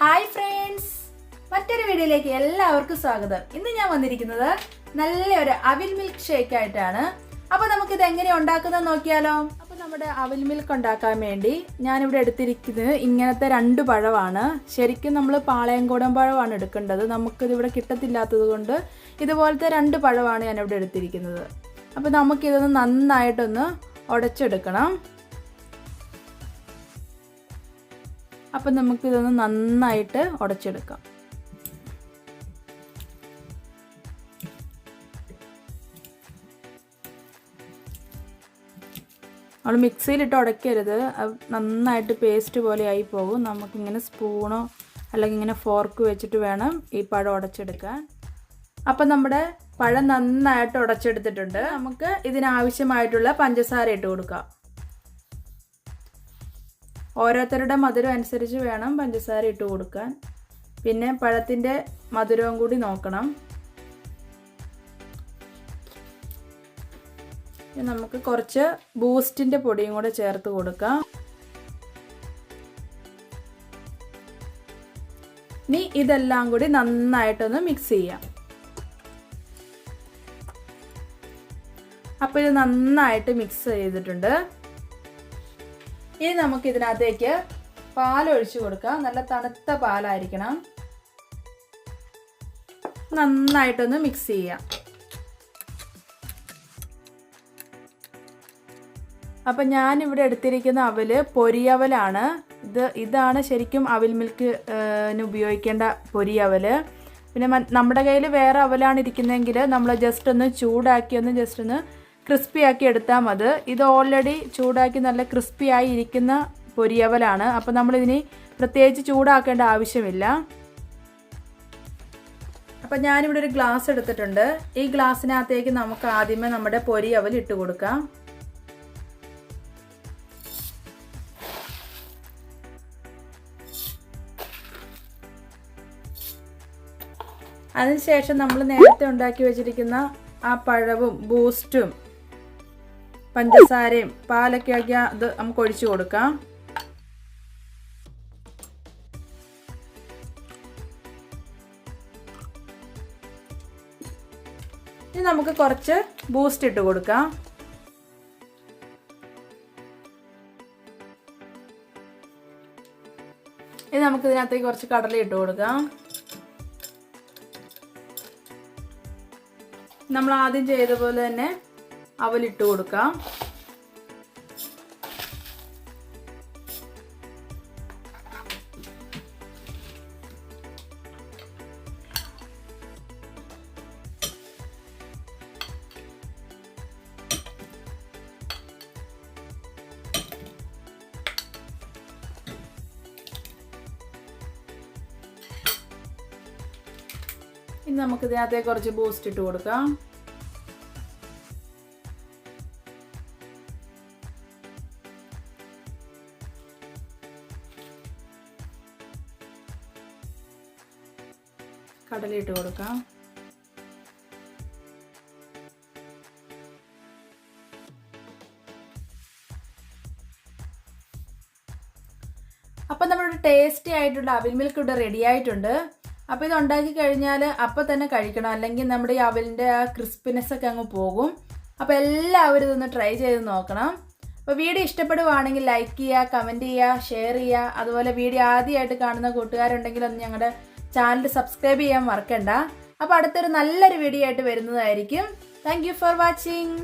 Hi friends മറ്റൊരു വീഡിയോയിലേക്ക് എല്ലാവർക്കും സ്വാഗതം. ഇന്ന് ഞാൻ വന്നിരിക്കുന്നത് നല്ലൊരു അവിൽ മിൽക്ക് ഷേക്ക് ആയിട്ടാണ്. അപ്പൊ ഇത് എങ്ങനെ ഉണ്ടാക്കുന്നത് നോക്കിയാലോ? അപ്പൊ നമ്മുടെ അവിൽ മിൽക്ക് ഉണ്ടാക്കാൻ വേണ്ടി ഞാനിവിടെ എടുത്തിരിക്കുന്നത് ഇങ്ങനത്തെ രണ്ട് പഴമാണ്. ശരിക്കും നമ്മൾ പാളയംകോടൻ പഴമാണ് എടുക്കേണ്ടത്. നമുക്കിത് ഇവിടെ കിട്ടത്തില്ലാത്തത് കൊണ്ട് ഇതുപോലത്തെ രണ്ട് പഴമാണ് ഞാനിവിടെ എടുത്തിരിക്കുന്നത്. അപ്പോൾ നമുക്കിതൊന്ന് നന്നായിട്ടൊന്ന് ഉടച്ചെടുക്കണം. അപ്പം നമുക്കിതൊന്ന് നന്നായിട്ട് ഉടച്ചെടുക്കാം. നമ്മൾ മിക്സിയിലിട്ട് ഉടയ്ക്കരുത് നന്നായിട്ട് പേസ്റ്റ് പോലെ ആയി പോകും. നമുക്കിങ്ങനെ സ്പൂണോ അല്ലെങ്കിൽ ഇങ്ങനെ ഫോർക്ക് വെച്ചിട്ട് വേണം ഈ പഴം ഉടച്ചെടുക്കാൻ. അപ്പം നമ്മുടെ പഴം നന്നായിട്ട് ഉടച്ചെടുത്തിട്ടുണ്ട്. നമുക്ക് ഇതിനാവശ്യമായിട്ടുള്ള പഞ്ചസാര ഇട്ട് കൊടുക്കാം. ഓരോരുത്തരുടെ മധുരം അനുസരിച്ച് വേണം പഞ്ചസാര ഇട്ട് കൊടുക്കാൻ. പിന്നെ പഴത്തിന്റെ മധുരവും കൂടി നോക്കണം. നമുക്ക് കുറച്ച് ബൂസ്റ്റിന്റെ പൊടിയും കൂടെ ചേർത്ത് കൊടുക്കാം. ഇനി ഇതെല്ലാം കൂടി നന്നായിട്ടൊന്ന് മിക്സ് ചെയ്യാം. അപ്പോൾ ഇത് നന്നായിട്ട് മിക്സ് ചെയ്തിട്ടുണ്ട്. ഇനി നമുക്ക് ഇതിനകത്തേക്ക് പാലൊഴിച്ച് കൊടുക്കാം. നല്ല തണുത്ത പാലായിരിക്കണം. നന്നായിട്ടൊന്ന് മിക്സ് ചെയ്യാം. അപ്പം ഞാനിവിടെ എടുത്തിരിക്കുന്ന അവൽ പൊരിയവലാണ്. ഇത് ഇതാണ് ശരിക്കും അവിൽ മിൽക്ക് ഉപയോഗിക്കേണ്ട പൊരിയവൽ. പിന്നെ നമ്മുടെ കയ്യിൽ വേറെ അവലാണ് ഇരിക്കുന്നതെങ്കിൽ നമ്മൾ ജസ്റ്റ് ഒന്ന് ചൂടാക്കി ഒന്ന് ജസ്റ്റ് ഒന്ന് ക്രിസ്പി ആക്കി എടുത്താൽ മതി. ഇത് ഓൾറെഡി ചൂടാക്കി നല്ല ക്രിസ്പി ആയി ഇരിക്കുന്ന പൊരിയവലാണ്. അപ്പോൾ നമ്മളിതിന് പ്രത്യേകിച്ച് ചൂടാക്കേണ്ട ആവശ്യമില്ല. അപ്പം ഞാനിവിടെ ഒരു ഗ്ലാസ് എടുത്തിട്ടുണ്ട്. ഈ ഗ്ലാസ്സിനകത്തേക്ക് നമുക്ക് ആദ്യമേ നമ്മുടെ പൊരിയവൽ ഇട്ട് കൊടുക്കാം. അതിനുശേഷം നമ്മൾ നേരത്തെ ഉണ്ടാക്കി വെച്ചിരിക്കുന്ന ആ പഴവും ബൂസ്റ്റും പഞ്ചസാരയും പാലൊക്കെ ആക്കി അത് നമുക്ക് ഒഴിച്ചു കൊടുക്കാം. ഇനി നമുക്ക് കുറച്ച് ബൂസ്റ്റ് ഇട്ട് കൊടുക്കാം. ഇനി നമുക്ക് ഇതിനകത്തേക്ക് കുറച്ച് കടല ഇട്ട് കൊടുക്കാം. നമ്മൾ ആദ്യം ചെയ്ത പോലെ തന്നെ അവലിട്ട് കൊടുക്കാം. ഇനി നമുക്ക് ഇതിനകത്തേക്ക് കുറച്ച് ബൂസ്റ്റ് ഇട്ട് കൊടുക്കാം. കടലയിട്ട് കൊടുക്കാം. അപ്പം നമ്മുടെ ടേസ്റ്റി ആയിട്ടുള്ള അവിൽ മിൽക്ക് ഇവിടെ റെഡി ആയിട്ടുണ്ട്. അപ്പോൾ ഇത് ഉണ്ടാക്കി കഴിഞ്ഞാൽ അപ്പം തന്നെ കഴിക്കണം. അല്ലെങ്കിൽ നമ്മുടെ ഈ അവലിന്റെ ആ ക്രിസ്പിനെസ് ഒക്കെ അങ്ങ് പോകും. അപ്പോൾ എല്ലാവരും ഇതൊന്ന് ട്രൈ ചെയ്ത് നോക്കണം. അപ്പോൾ വീഡിയോ ഇഷ്ടപ്പെടുവാണെങ്കിൽ ലൈക്ക് ചെയ്യുക കമന്റ് ചെയ്യുക ഷെയർ ചെയ്യുക. അതുപോലെ വീഡിയോ ആദ്യമായിട്ട് കാണുന്ന കൂട്ടുകാരുണ്ടെങ്കിൽ ഒന്ന് ഞങ്ങളുടെ ചാനൽ സബ്സ്ക്രൈബ് ചെയ്യാൻ മറക്കണ്ട. അപ്പോൾ അടുത്തൊരു നല്ലൊരു വീഡിയോ ആയിട്ട് വരുന്നതായിരിക്കും. Thank for watching